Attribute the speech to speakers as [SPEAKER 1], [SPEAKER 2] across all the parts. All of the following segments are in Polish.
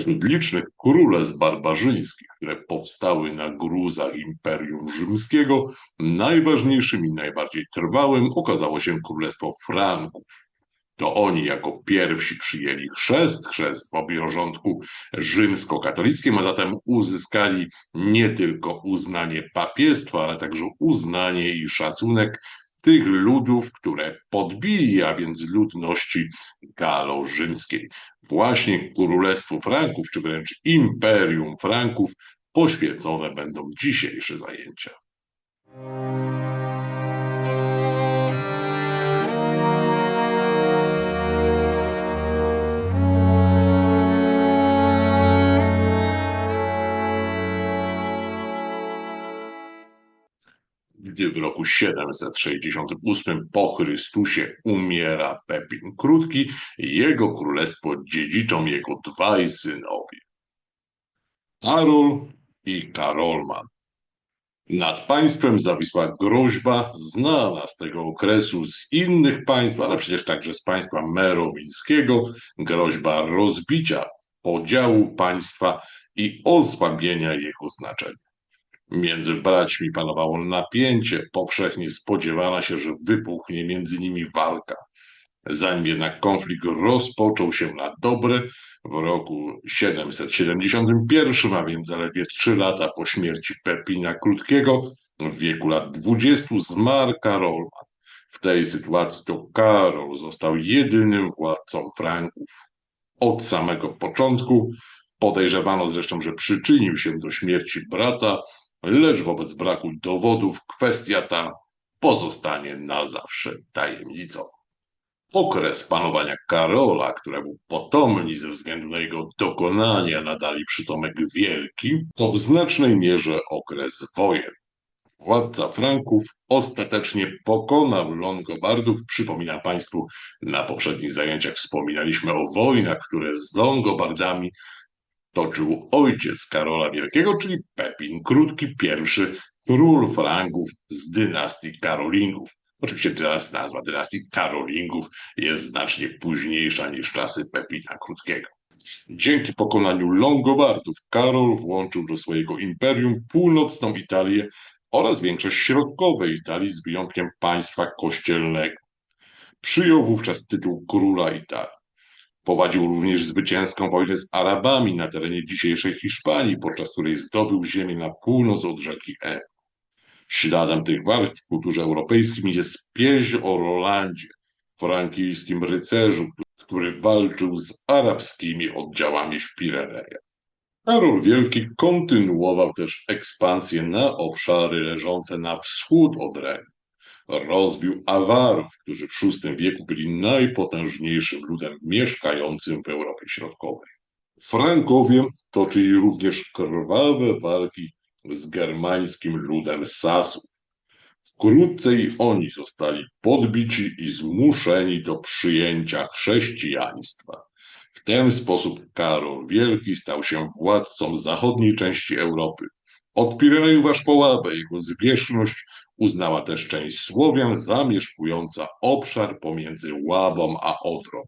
[SPEAKER 1] Spośród licznych królestw barbarzyńskich, które powstały na gruzach Imperium Rzymskiego, najważniejszym i najbardziej trwałym okazało się Królestwo Franków. To oni jako pierwsi przyjęli chrzest, chrzest w obowiązku rzymskokatolickim, a zatem uzyskali nie tylko uznanie papiestwa, ale także uznanie i szacunek tych ludów, które podbili, a więc ludności galo-rzymskiej. Właśnie Królestwu Franków, czy wręcz Imperium Franków, poświęcone będą dzisiejsze zajęcia. Gdy w roku 768 po Chrystusie umiera Pepin Krótki, jego królestwo dziedziczą jego dwaj synowie. Karol i Karolman. Nad państwem zawisła groźba znana z tego okresu z innych państw, ale przecież także z państwa merowińskiego, groźba rozbicia, podziału państwa i osłabienia jego znaczenia. Między braćmi panowało napięcie, powszechnie spodziewano się, że wybuchnie między nimi walka. Zanim jednak konflikt rozpoczął się na dobre, w roku 771, a więc zaledwie trzy lata po śmierci Pepina Krótkiego, w wieku lat 20 zmarł Karolman. W tej sytuacji to Karol został jedynym władcą Franków. Od samego początku podejrzewano zresztą, że przyczynił się do śmierci brata, lecz wobec braku dowodów kwestia ta pozostanie na zawsze tajemnicą. Okres panowania Karola, któremu potomni ze względu na jego dokonania nadali przytomek wielki, to w znacznej mierze okres wojen. Władca Franków ostatecznie pokonał Longobardów. Przypominam Państwu, na poprzednich zajęciach wspominaliśmy o wojnach, które z Longobardami toczył ojciec Karola Wielkiego, czyli Pepin Krótki, pierwszy król Franków z dynastii Karolingów. Oczywiście teraz nazwa dynastii Karolingów jest znacznie późniejsza niż czasy Pepina Krótkiego. Dzięki pokonaniu Longobardów Karol włączył do swojego imperium północną Italię oraz większość środkowej Italii z wyjątkiem państwa kościelnego. Przyjął wówczas tytuł króla Italii. Prowadził również zwycięską wojnę z Arabami na terenie dzisiejszej Hiszpanii, podczas której zdobył ziemię na północ od rzeki E. Śladem tych walk w kulturze europejskiej jest pieśń o Rolandzie, frankijskim rycerzu, który walczył z arabskimi oddziałami w Pirenejach. Karol Wielki kontynuował też ekspansję na obszary leżące na wschód od Renu. Rozbił Awarów, którzy w VI wieku byli najpotężniejszym ludem mieszkającym w Europie Środkowej. Frankowie toczyli również krwawe walki z germańskim ludem Sasów. Wkrótce i oni zostali podbici i zmuszeni do przyjęcia chrześcijaństwa. W ten sposób Karol Wielki stał się władcą zachodniej części Europy. Od Pirenejów aż po Łabę jego zwierzchność uznała też część Słowian zamieszkująca obszar pomiędzy Łabą a Odrą.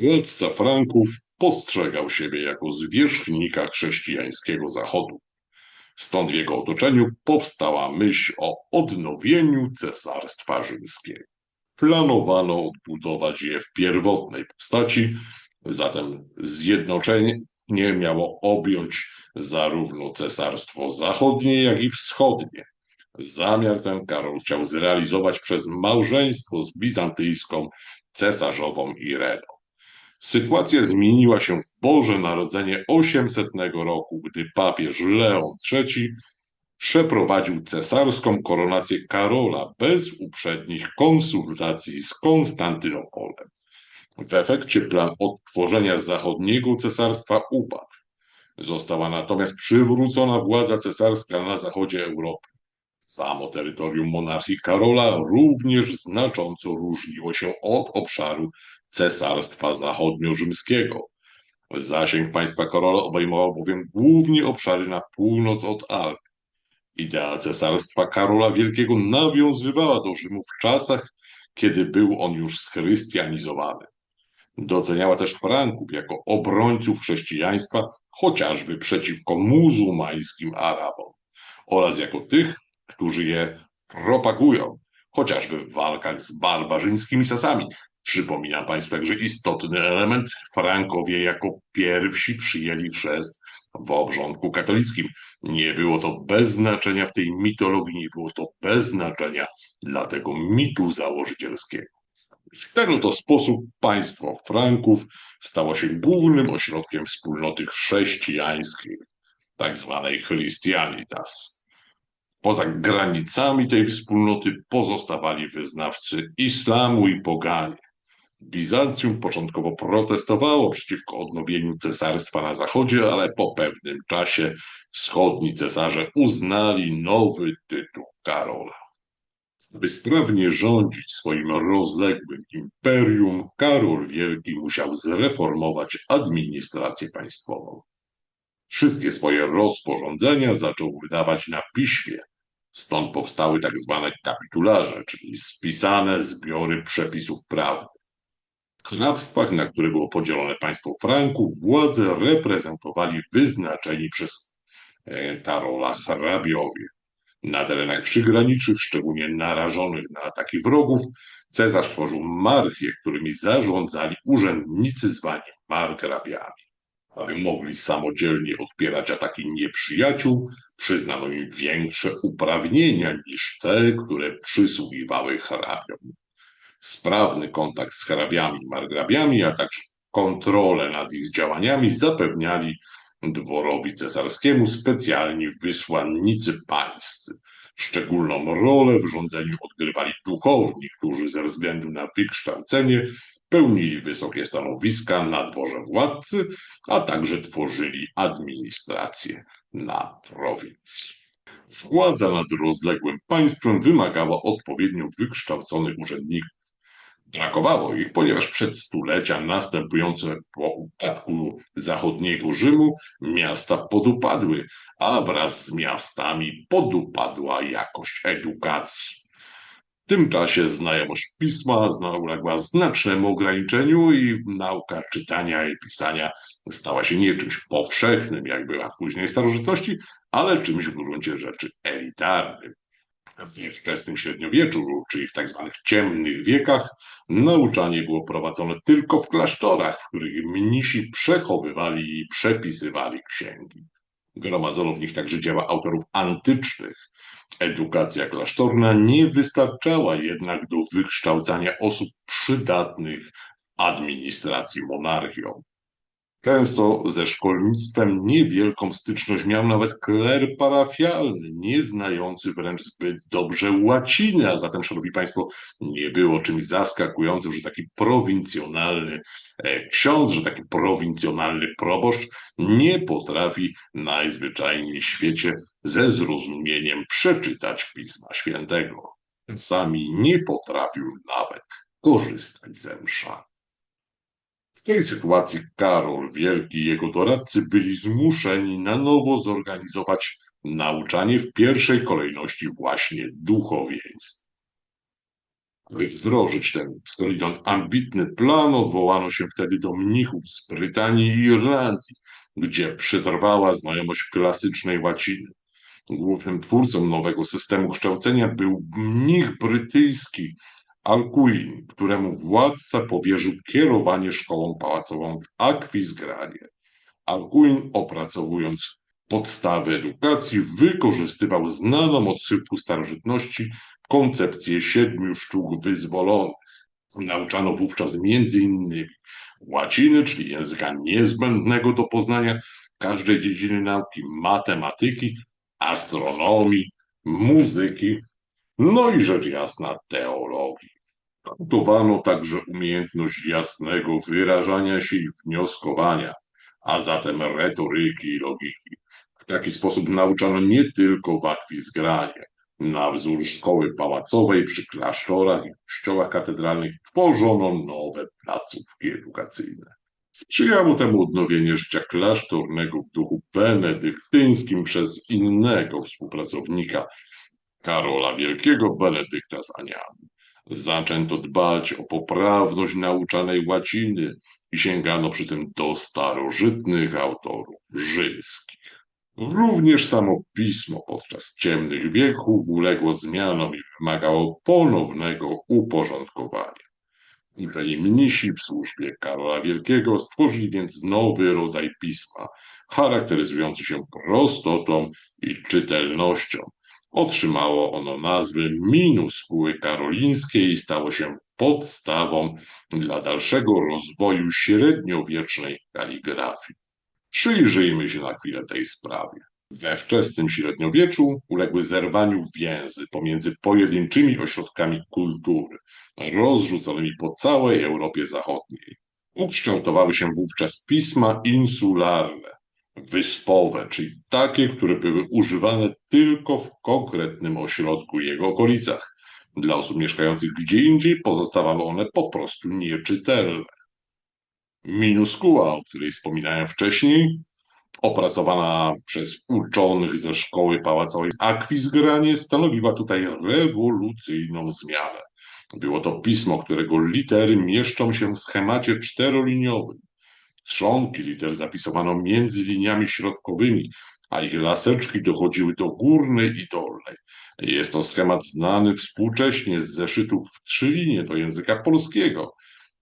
[SPEAKER 1] Władca Franków postrzegał siebie jako zwierzchnika chrześcijańskiego Zachodu. Stąd w jego otoczeniu powstała myśl o odnowieniu Cesarstwa Rzymskiego. Planowano odbudować je w pierwotnej postaci, zatem zjednoczenie miało objąć zarówno Cesarstwo Zachodnie, jak i Wschodnie. Zamiar ten Karol chciał zrealizować przez małżeństwo z bizantyjską cesarzową Ireną. Sytuacja zmieniła się w Boże Narodzenie 800 roku, gdy papież Leon III przeprowadził cesarską koronację Karola bez uprzednich konsultacji z Konstantynopolem. W efekcie plan odtworzenia zachodniego cesarstwa upadł. Została natomiast przywrócona władza cesarska na zachodzie Europy. Samo terytorium monarchii Karola również znacząco różniło się od obszaru Cesarstwa Zachodnio-Rzymskiego. Zasięg państwa Karola obejmował bowiem głównie obszary na północ od Alp. Idea cesarstwa Karola Wielkiego nawiązywała do Rzymu w czasach, kiedy był on już schrystianizowany. Doceniała też Franków jako obrońców chrześcijaństwa, chociażby przeciwko muzułmańskim Arabom, oraz jako tych, którzy je propagują, chociażby w walkach z barbarzyńskimi Sasami. Przypominam Państwu także istotny element. Frankowie jako pierwsi przyjęli chrzest w obrządku katolickim. Nie było to bez znaczenia w tej mitologii, nie było to bez znaczenia dla tego mitu założycielskiego. W ten oto sposób państwo Franków stało się głównym ośrodkiem wspólnoty chrześcijańskiej, tak zwanej Christianitas. Poza granicami tej wspólnoty pozostawali wyznawcy islamu i poganie. Bizancjum początkowo protestowało przeciwko odnowieniu cesarstwa na zachodzie, ale po pewnym czasie wschodni cesarze uznali nowy tytuł Karola. By sprawnie rządzić swoim rozległym imperium, Karol Wielki musiał zreformować administrację państwową. Wszystkie swoje rozporządzenia zaczął wydawać na piśmie, stąd powstały tak zwane kapitularze, czyli spisane zbiory przepisów prawnych. W hrabstwach, na które było podzielone państwo Franków, władzę reprezentowali wyznaczeni przez e, Karola hrabiowie. Na terenach przygranicznych, szczególnie narażonych na ataki wrogów, Cezarz tworzył marchie, którymi zarządzali urzędnicy zwani margrabiami. Aby mogli samodzielnie odpierać ataki nieprzyjaciół, przyznano im większe uprawnienia niż te, które przysługiwały hrabiom. Sprawny kontakt z hrabiami i margrabiami, a także kontrolę nad ich działaniami zapewniali dworowi cesarskiemu specjalni wysłannicy państw. Szczególną rolę w rządzeniu odgrywali duchowni, którzy ze względu na wykształcenie pełnili wysokie stanowiska na dworze władcy, a także tworzyli administrację na prowincji. Władza nad rozległym państwem wymagała odpowiednio wykształconych urzędników. Brakowało ich, ponieważ przez stulecia następujące po upadku zachodniego Rzymu miasta podupadły, a wraz z miastami podupadła jakość edukacji. W tym czasie znajomość pisma uległa znacznemu ograniczeniu i nauka czytania i pisania stała się nie czymś powszechnym, jak była w późnej starożytności, ale czymś w gruncie rzeczy elitarnym we wczesnym średniowieczu, czyli w tak zwanych ciemnych wiekach, nauczanie było prowadzone tylko w klasztorach, w których mnisi przechowywali i przepisywali księgi. Gromadzono w nich także dzieła autorów antycznych. Edukacja klasztorna nie wystarczała jednak do wykształcania osób przydatnych w administracji monarchią. Często ze szkolnictwem niewielką styczność miał nawet kler parafialny, nie znający wręcz zbyt dobrze łaciny, a zatem, szanowni państwo, nie było czymś zaskakującym, że taki prowincjonalny e, ksiądz, że taki prowincjonalny proboszcz nie potrafi najzwyczajniej w świecie ze zrozumieniem przeczytać Pisma Świętego. Sami nie potrafił nawet korzystać ze msza. Tej sytuacji Karol Wielki i jego doradcy byli zmuszeni na nowo zorganizować nauczanie w pierwszej kolejności właśnie duchowieństw. Aby wdrożyć ten skądinąd ambitny plan, odwołano się wtedy do mnichów z Brytanii i Irlandii, gdzie przetrwała znajomość klasycznej łaciny. Głównym twórcą nowego systemu kształcenia był mnich brytyjski Alcuin, któremu władca powierzył kierowanie szkołą pałacową w Akwizgranie. Alcuin, opracowując podstawy edukacji, wykorzystywał znaną od szybku starożytności koncepcję siedmiu sztuk wyzwolonych. Nauczano wówczas innymi łaciny, czyli języka niezbędnego do poznania każdej dziedziny nauki, matematyki, astronomii, muzyki, no i rzecz jasna teologii. Budowano także umiejętność jasnego wyrażania się i wnioskowania, a zatem retoryki i logiki. W taki sposób nauczano nie tylko w akwizgranie. Na wzór szkoły pałacowej przy klasztorach i kościołach katedralnych tworzono nowe placówki edukacyjne. Sprzyjało temu odnowienie życia klasztornego w duchu benedyktyńskim przez innego współpracownika Karola Wielkiego, Benedykta z Aniami. Zaczęto dbać o poprawność nauczanej łaciny i sięgano przy tym do starożytnych autorów rzymskich. Również samo pismo podczas ciemnych wieków uległo zmianom i wymagało ponownego uporządkowania. Mnisi w służbie Karola Wielkiego stworzyli więc nowy rodzaj pisma, charakteryzujący się prostotą i czytelnością. Otrzymało ono nazwy minuskuły karolińskie i stało się podstawą dla dalszego rozwoju średniowiecznej kaligrafii. Przyjrzyjmy się na chwilę tej sprawie. We wczesnym średniowieczu uległy zerwaniu więzy pomiędzy pojedynczymi ośrodkami kultury, rozrzuconymi po całej Europie Zachodniej. Ukształtowały się wówczas pisma insularne, wyspowe, czyli takie, które były używane tylko w konkretnym ośrodku i jego okolicach. Dla osób mieszkających gdzie indziej pozostawały one po prostu nieczytelne. Minuskuła, o której wspominałem wcześniej, opracowana przez uczonych ze szkoły pałacowej Akwizgranie, stanowiła tutaj rewolucyjną zmianę. Było to pismo, którego litery mieszczą się w schemacie czteroliniowym. Trzonki liter zapisywano między liniami środkowymi, a ich laseczki dochodziły do górnej i dolnej. Jest to schemat znany współcześnie z zeszytów w trzylinie do języka polskiego,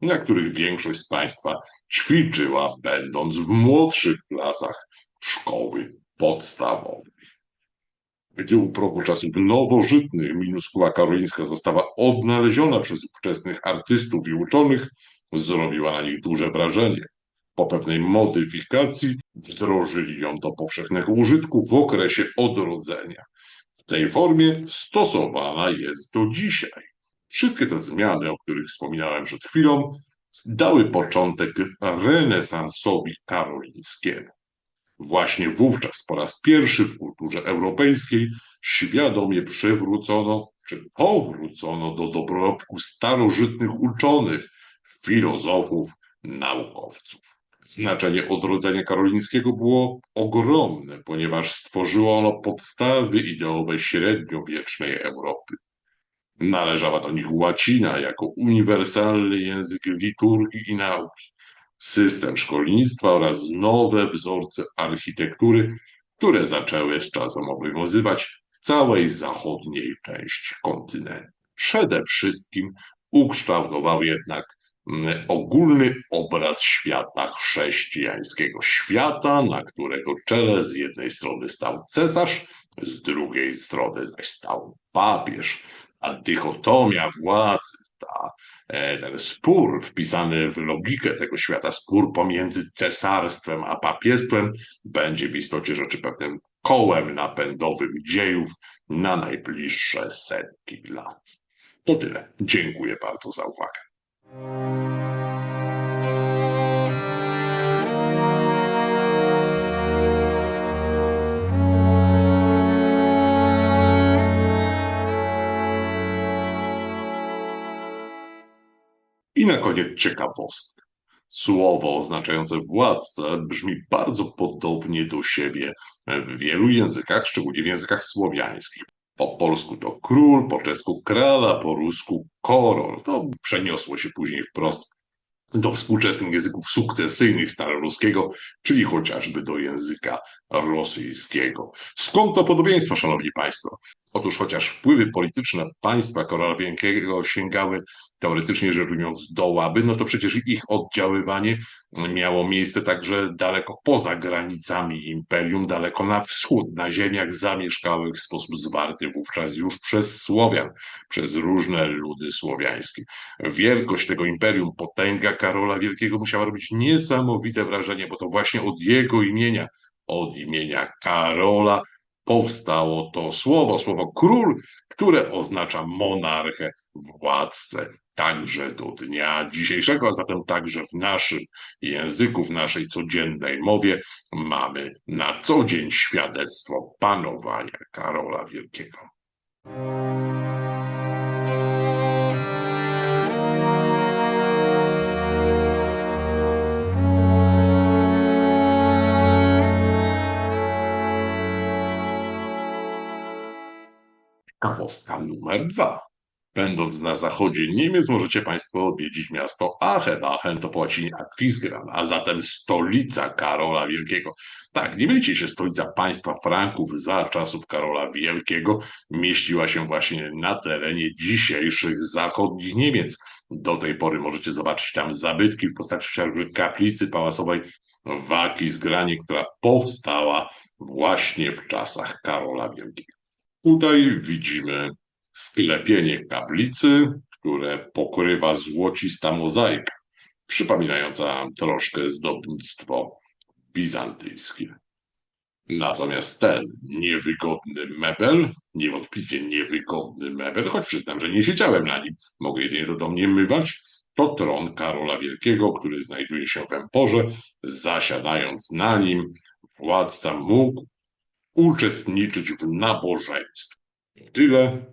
[SPEAKER 1] na których większość z Państwa ćwiczyła, będąc w młodszych klasach szkoły podstawowej. Gdy u progu czasów nowożytnych minuskuła karolińska została odnaleziona przez ówczesnych artystów i uczonych, zrobiła na nich duże wrażenie. Po pewnej modyfikacji wdrożyli ją do powszechnego użytku w okresie odrodzenia. W tej formie stosowana jest do dzisiaj. Wszystkie te zmiany, o których wspominałem przed chwilą, dały początek renesansowi karolińskiemu. Właśnie wówczas po raz pierwszy w kulturze europejskiej świadomie przywrócono czy powrócono do dorobku starożytnych uczonych, filozofów, naukowców. Znaczenie odrodzenia karolińskiego było ogromne, ponieważ stworzyło ono podstawy ideowe średniowiecznej Europy. Należała do nich łacina jako uniwersalny język liturgii i nauki system szkolnictwa oraz nowe wzorce architektury, które zaczęły z czasem obowiązywać w całej zachodniej części kontynentu. Przede wszystkim ukształtował jednak ogólny obraz świata chrześcijańskiego. Świata, na którego czele z jednej strony stał cesarz, z drugiej strony zaś stał papież. A dychotomia władzy, ta, e, ten spór wpisany w logikę tego świata, spór pomiędzy cesarstwem a papiestwem, będzie w istocie rzeczy pewnym kołem napędowym dziejów na najbliższe setki lat. To tyle. Dziękuję bardzo za uwagę. I na koniec ciekawostka. Słowo oznaczające władcę brzmi bardzo podobnie do siebie w wielu językach, szczególnie w językach słowiańskich. Po polsku to król, po czesku krala, po rusku korol. To przeniosło się później wprost do współczesnych języków sukcesyjnych staroruskiego, czyli chociażby do języka rosyjskiego. Skąd to podobieństwo, szanowni państwo? Otóż chociaż wpływy polityczne państwa Karola Wielkiego sięgały teoretycznie rzecz ujmując do Łaby, no to przecież ich oddziaływanie miało miejsce także daleko poza granicami imperium, daleko na wschód, na ziemiach zamieszkałych w sposób zwarty wówczas już przez Słowian, przez różne ludy słowiańskie. Wielkość tego imperium, potęga Karola Wielkiego musiała robić niesamowite wrażenie, bo to właśnie od jego imienia, od imienia Karola powstało to słowo, słowo król, które oznacza monarchę, władcę, także do dnia dzisiejszego, a zatem także w naszym języku, w naszej codziennej mowie mamy na co dzień świadectwo panowania Karola Wielkiego. Numer dwa. Będąc na zachodzie Niemiec, możecie Państwo odwiedzić miasto Aachen. Aachen to po łacinie Aquisgrán, a zatem stolica Karola Wielkiego. Tak, nie mylicie się, stolica państwa Franków za czasów Karola Wielkiego mieściła się właśnie na terenie dzisiejszych zachodnich Niemiec. Do tej pory możecie zobaczyć tam zabytki w postaci chociażby kaplicy pałacowej w Aquisgranie, która powstała właśnie w czasach Karola Wielkiego. Tutaj widzimy sklepienie kaplicy, które pokrywa złocista mozaika, przypominająca troszkę zdobnictwo bizantyjskie. Natomiast ten niewygodny mebel, niewątpliwie niewygodny mebel, choć przyznam, że nie siedziałem na nim, mogę jedynie to do mnie mywać, to tron Karola Wielkiego, który znajduje się w Emporze. Zasiadając na nim, władca mógł uczestniczyć w nabożeństwie. Tyle.